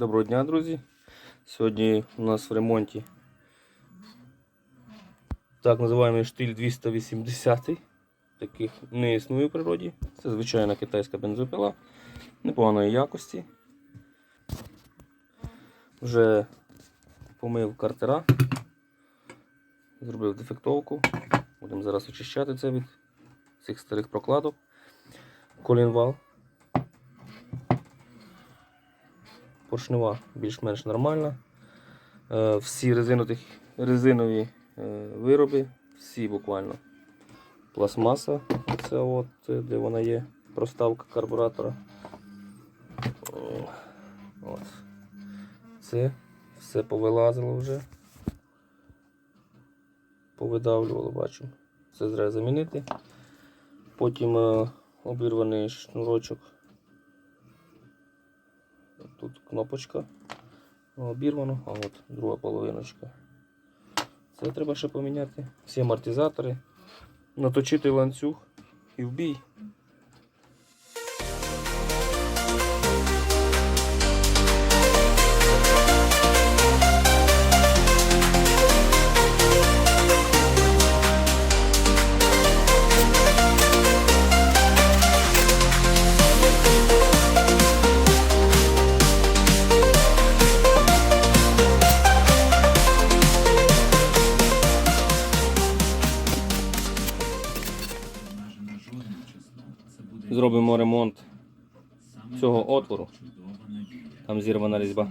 Доброго дня, друзі. Сьогодні у нас в ремонті так називаємо штиль 280. Таких не існує в природі. Це звичайна китайська бензопила непоганої якості. Вже помив картера, зробив дефектовку. Будемо зараз очищати це від цих старих прокладок. Колінвал. Поршнева більш-менш нормальна. Е, Всі резинові, е, вироби, всі буквально. Пластмаса, це от, е, де вона є, проставка карбуратора. От. Це все повилазило вже. Повидавлювало, бачу. Це треба замінити. Потім обірваний шнурочок Тут кнопочка обірвана, а от друга половиночка. Це треба ще поміняти. Всі амортизатори, наточити ланцюг і в бій. Зробимо ремонт цього отвору. Там зірвана різьба.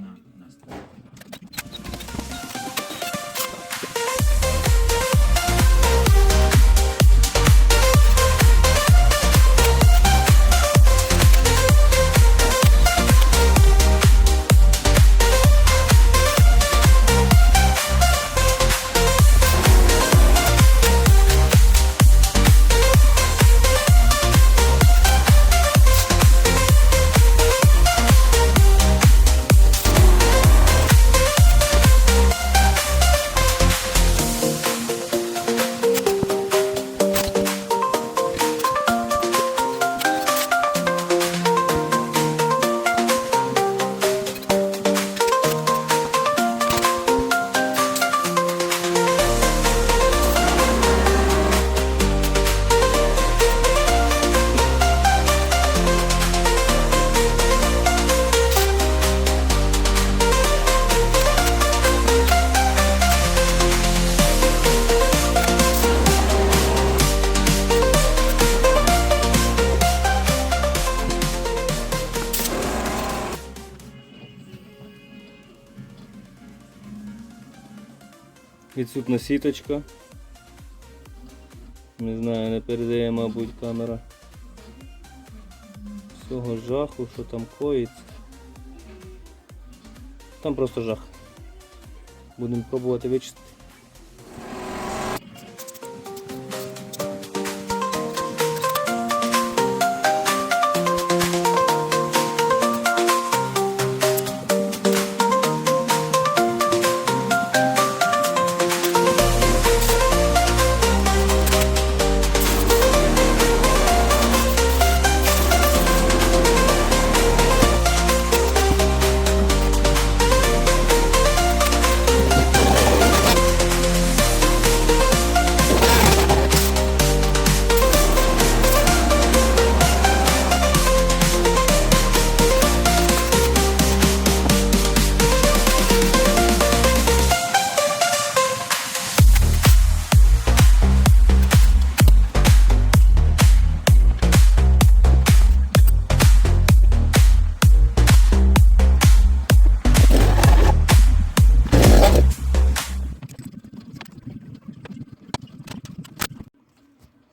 Відсутна сіточка. Не знаю, не передає, мабуть, камера. Всього жаху, що там коїться. Там просто жах. Будемо пробувати вичистити.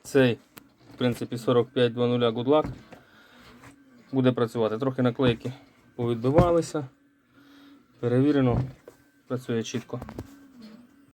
Цей, в принципі, 4520 Goodluck буде працювати. Трохи наклейки повідбивалися. Перевірено, працює чітко.